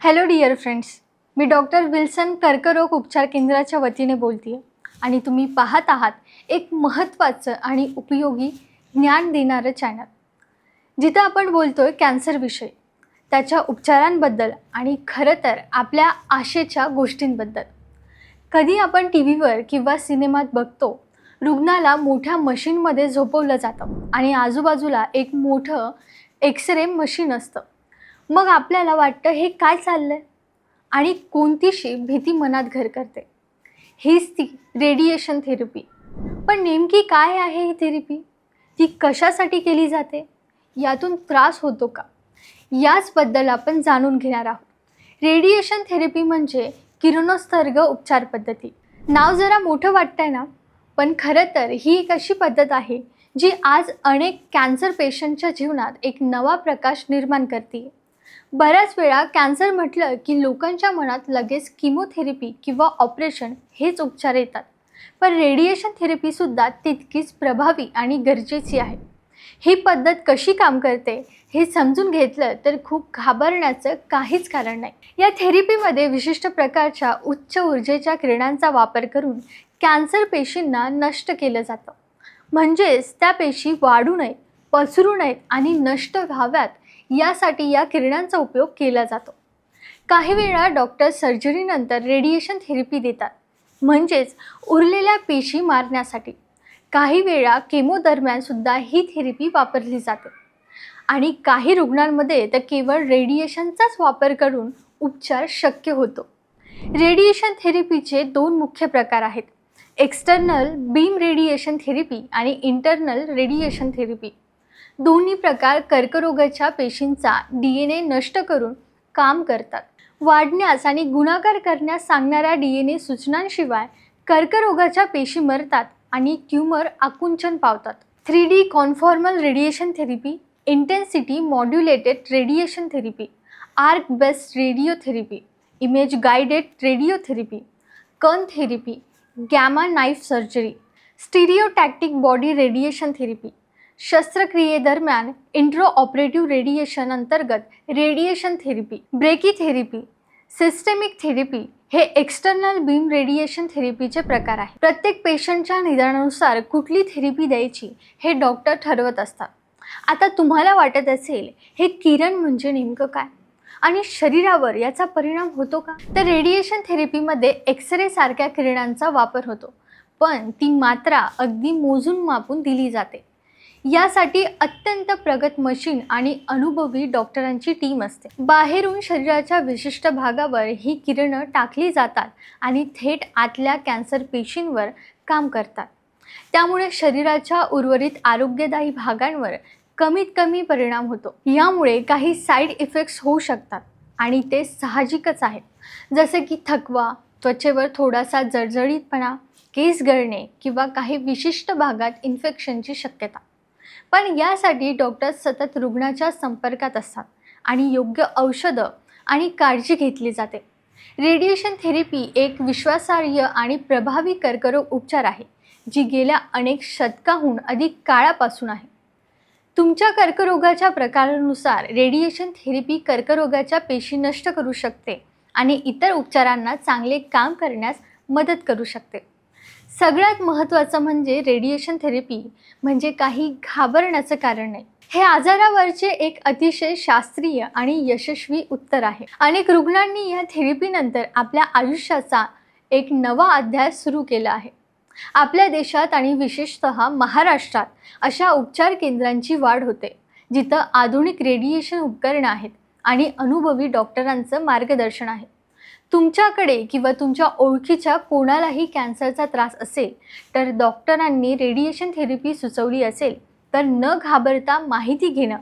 Hello dear friends मी doctor Wilson कर्करोग उपचार केंद्राच्या वतीने बोलते आहे आणि तुम्ही पाहत आहात एक महत्त्वाचं आणि उपयोगी ज्ञान देणारं चॅनल जिथं आपण बोलतो आहे कॅन्सरविषयी त्याच्या उपचारांबद्दल आणि खरं तर आपल्या आशेच्या गोष्टींबद्दल. कधी आपण टी व्हीवर किंवा सिनेमात बघतो रुग्णाला मोठ्या मशीनमध्ये झोपवलं जातं आणि आजूबाजूला एक मोठं एक्सरे मशीन असतं. मग आपल्याला वाटतं हे काय चाललंय? आणि कोणतीशी भीती मनात घर करते? हीच ती रेडिएशन थेरपी पण नेमकी काय आहे ही थेरपी ती कशासाठी केली जाते? यातून त्रास होतो का? याचबद्दल आपण जाणून घेणार आहोत. रेडिएशन थेरपी म्हणजे किरणोत्सर्ग उपचार पद्धती. नाव जरा मोठं वाटतंय ना? पण खरं तर ही एक अशी पद्धत आहे जी आज अनेक कॅन्सर पेशंटच्या जीवनात एक नवा प्रकाश निर्माण करते बऱ्याच वेळा कॅन्सर म्हटलं की लोकांच्या मनात लगेच किमोथेरपी किंवा ऑपरेशन हेच उपचार येतात. पण रेडिएशन थेरपीसुद्धा तितकीच प्रभावी आणि गरजेची आहे. ही पद्धत कशी काम करते हे समजून घेतलं तर खूप घाबरण्याचं काहीच कारण नाही. या थेरपीमध्ये विशिष्ट प्रकारच्या उच्च ऊर्जेच्या किरणांचा वापर करून कॅन्सर पेशींना नष्ट केलं जातं. म्हणजेच त्या पेशी वाढू नयेत पसरू नयेत आणि नष्ट व्हाव्यात यासाठी या किरणांचा उपयोग केला जातो. काही वेळा डॉक्टर सर्जरीनंतर रेडिएशन थेरपी देतात. म्हणजेच उरलेल्या पेशी मारण्यासाठी. काही वेळा केमोदरम्यानसुद्धा ही थेरपी वापरली जाते. आणि काही रुग्णांमध्ये तर केवळ रेडिएशनचाच वापर करून उपचार शक्य होतो. रेडिएशन थेरपीचे दोन मुख्य प्रकार आहेत. एक्सटर्नल बीम रेडिएशन थेरपी आणि इंटरनल रेडिएशन थेरपी दोन्ही प्रकार कर्करोगाच्या पेशींचा डी एन ए नष्ट करून काम करतात. वाढण्यास आणि गुणाकार करण्यास सांगणाऱ्या डी एन ए सूचनांशिवाय कर्करोगाच्या पेशी मरतात आणि ट्यूमर आकुंचन पावतात. Three D conformal radiation therapy intensity modulated radiation therapy arc based radiotherapy image guided radiotherapy कन therapy gamma knife surgery stereotactic body radiation therapy शस्त्रक्रियेदरम्यान intro operative radiation अंतर्गत radiation therapy brachytherapy systemic therapy हे external beam radiation थेरपीचे प्रकार आहे प्रत्येक पेशंटच्या निदानानुसार कुठली therapy द्यायची हे डॉक्टर ठरवत असतात. आता तुम्हाला वाटत असेल हे किरण म्हणजे नेमकं काय? आणि शरीरावर याचा परिणाम होतो का? तर रेडिएशन थेरपीमध्ये एक्सरे सारख्या किरणांचा वापर होतो. पण ती मात्रा अगदी मोजून मापून दिली जाते. यासाठी अत्यंत प्रगत मशीन आणि अनुभवी डॉक्टरांची टीम असते. बाहेरून शरीराच्या विशिष्ट भागावर ही किरणं टाकली जातात आणि थेट आतल्या कॅन्सर पेशींवर काम करतात. त्यामुळे शरीराच्या उर्वरित आरोग्यदायी भागांवर कमीत कमी परिणाम होतो. यामुळे काही साईड इफेक्ट्स होऊ शकतात आणि ते साहजिकच आहे जसे की थकवा त्वचेवर थोडासा जळजळीतपणा केस गळणे किंवा काही विशिष्ट भागात इन्फेक्शनची शक्यता. पण यासाठी डॉक्टर सतत रुग्णाच्या संपर्कात असतात आणि योग्य औषधं आणि काळजी घेतली जाते. रेडिएशन थेरपी एक विश्वासार्ह आणि प्रभावी कर्करोग उपचार आहे जी गेल्या अनेक शतकाहून अधिक काळापासून आहे. तुमच्या कर्करोगाच्या प्रकारानुसार रेडिएशन थेरपी कर्करोगाच्या पेशी नष्ट करू शकते आणि इतर उपचारांना चांगले काम करण्यास मदत करू शकते. सगळ्यात महत्त्वाचं म्हणजे रेडिएशन थेरपी म्हणजे काही घाबरण्याचं कारण नाही. हे आजारावरचे एक अतिशय शास्त्रीय आणि यशस्वी उत्तर आहे. अनेक रुग्णांनी या थेरपीनंतर आपल्या आयुष्याचा एक नवा अध्याय सुरू केला आहे. आपल्या देशात आणि विशेषतः महाराष्ट्रात अशा उपचार केंद्रांची वाढ होते जिथं आधुनिक रेडिएशन उपकरणं आहेत आणि अनुभवी डॉक्टरांचं मार्गदर्शन आहे. तुमच्याकडे किंवा तुमच्या ओळखीच्या कोणालाही कॅन्सरचा त्रास असेल तर डॉक्टरांनी रेडिएशन थेरपी सुचवली असेल तर न घाबरता माहिती घेणं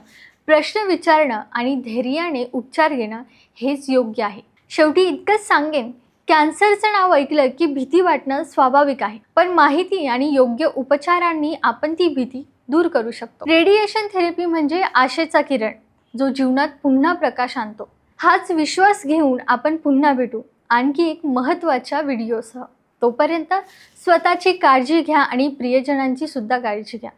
प्रश्न विचारणं आणि धैर्याने उपचार घेणं हेच योग्य आहे. शेवटी इतकंच सांगेन कॅन्सरचं नाव ऐकलं की भीती वाटणं स्वाभाविक आहे पण माहिती आणि योग्य उपचारांनी आपण ती भीती दूर करू शकतो. रेडिएशन थेरपी म्हणजे आशेचा किरण जो जीवनात पुन्हा प्रकाश आणतो. हाच विश्वास घेऊन आपण पुन्हा भेटू. आणखी एक महत्त्वाच्या व्हिडिओसह. तोपर्यंत स्वतःची काळजी घ्या आणि प्रियजनांची सुद्धा काळजी घ्या.